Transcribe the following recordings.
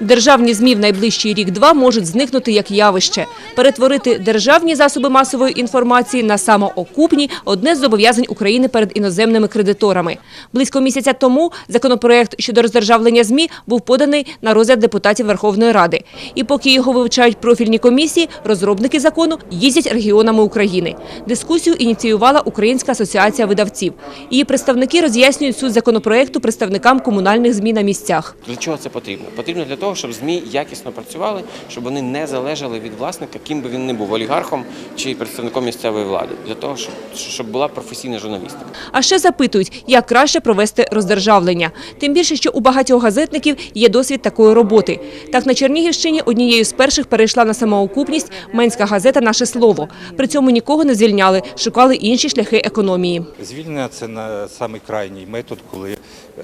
Державні ЗМІ в найближчий рік-два можуть зникнути як явище. Перетворити державні засоби масової інформації на самоокупні – одне з зобов'язань України перед іноземними кредиторами. Близько місяця тому законопроект щодо роздержавлення ЗМІ був поданий на розгляд депутатів Верховної Ради. І поки його вивчають профільні комісії, розробники закону їздять регіонами України. Дискусію ініціювала Українська асоціація видавців. Її представники роз'яснюють суть законопроекту представникам комунальних ЗМІ на місцях. Для чого це потрібно? Потрібно для того, щоб ЗМІ якісно працювали, щоб вони не залежали від власника, ким би він не був олігархом чи представником місцевої влади, для того, щоб, щоб була професійна журналістика. А ще запитують, як краще провести роздержавлення. Тим більше, що у багатьох газетників є досвід такої роботи. Так, на Чернігівщині однією з перших перейшла на самоокупність Менська газета «Наше слово». При цьому нікого не звільняли, шукали інші шляхи економії. Звільнення це на самий крайній метод, коли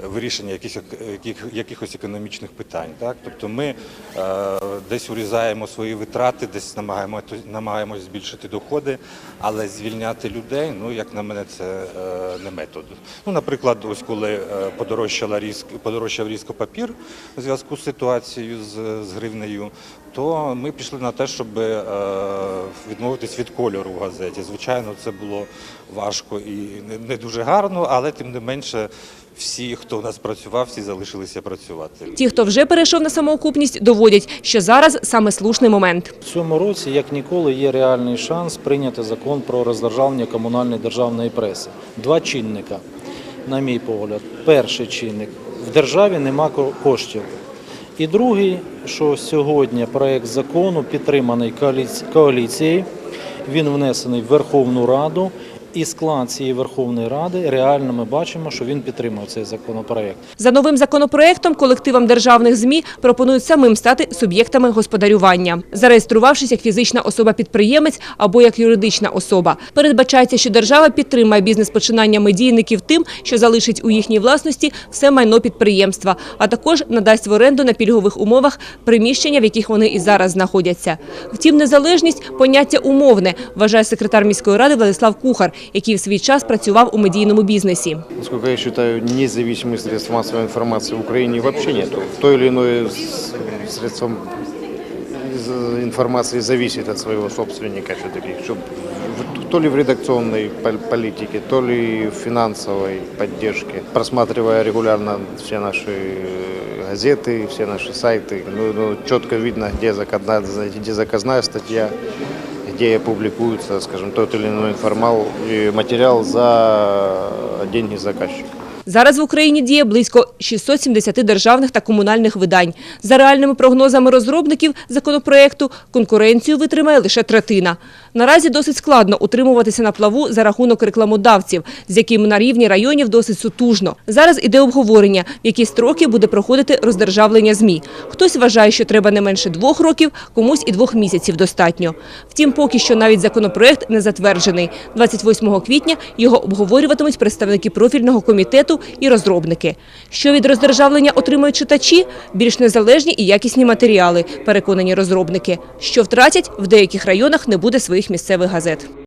вирішення якихось, яких, якихось економічних питань. Так? Тобто ми е, десь урізаємо свої витрати, десь намагаємо, намагаємось збільшити доходи, але звільняти людей, ну як на мене, це е, не метод. Ну, наприклад, ось коли е, подорожчала різк, подорожчав різко папір у зв'язку з ситуацією з, з гривнею, то ми пішли на те, щоб е, відмовитись від кольору в газеті. Звичайно, це було важко і не, дуже гарно, але тим не менше всі, хто у нас працював, всі залишилися працювати. Ті, хто вже перейшов на самоокупність, доводять, що зараз саме слушний момент. В цьому році, як ніколи, є реальний шанс прийняти закон про роздержавлення комунальної державної преси. Два чинника, на мій погляд. Перший чинник в державі нема ко- коштів. І другий, що сьогодні проект закону підтриманий коаліці- коаліцією, він внесений в Верховну Раду. І склад цієї Верховної Ради реально ми бачимо, що він підтримує цей законопроект. За новим законопроектом колективам державних ЗМІ пропонують самим стати суб'єктами господарювання, зареєструвавшись як фізична особа-підприємець або як юридична особа. Передбачається, що держава підтримає бізнес-починання медійників тим, що залишить у їхній власності все майно підприємства, а також надасть в оренду на пільгових умовах приміщення, в яких вони і зараз знаходяться. Втім, незалежність – поняття умовне, вважає секретар міської ради Владислав Кухар, який в свій час працював у медійному бізнесі. Насколько я считаю, независимых средств массовой информации в Украине вообще нет. То или иное с- средство из- информации зависит от своего собственника все-таки. Чтоб в- То ли в редакционной пол- политике, то ли в финансовой поддержке. Просматривая регулярно все наши э, газеты, все наши сайты, ну, ну, четко видно, где заказная, где заказная статья, где публикуется, скажем, тот или иной информал, материал за деньги заказчика. Зараз в Україні діє близько 670 державних та комунальних видань. За реальними прогнозами розробників законопроекту, конкуренцію витримає лише третина. Наразі досить складно утримуватися на плаву за рахунок рекламодавців, з якими на рівні районів досить сутужно. Зараз іде обговорення, в які строки буде проходити роздержавлення ЗМІ. Хтось вважає, що треба не менше двох років, комусь і двох місяців достатньо. Втім, поки що навіть законопроект не затверджений. 28 квітня його обговорюватимуть представники профільного комітету і розробники. Що від роздержавлення отримають читачі? Більш незалежні і якісні матеріали, переконані розробники. Що втратять, в деяких районах не буде своїх місцевих газет.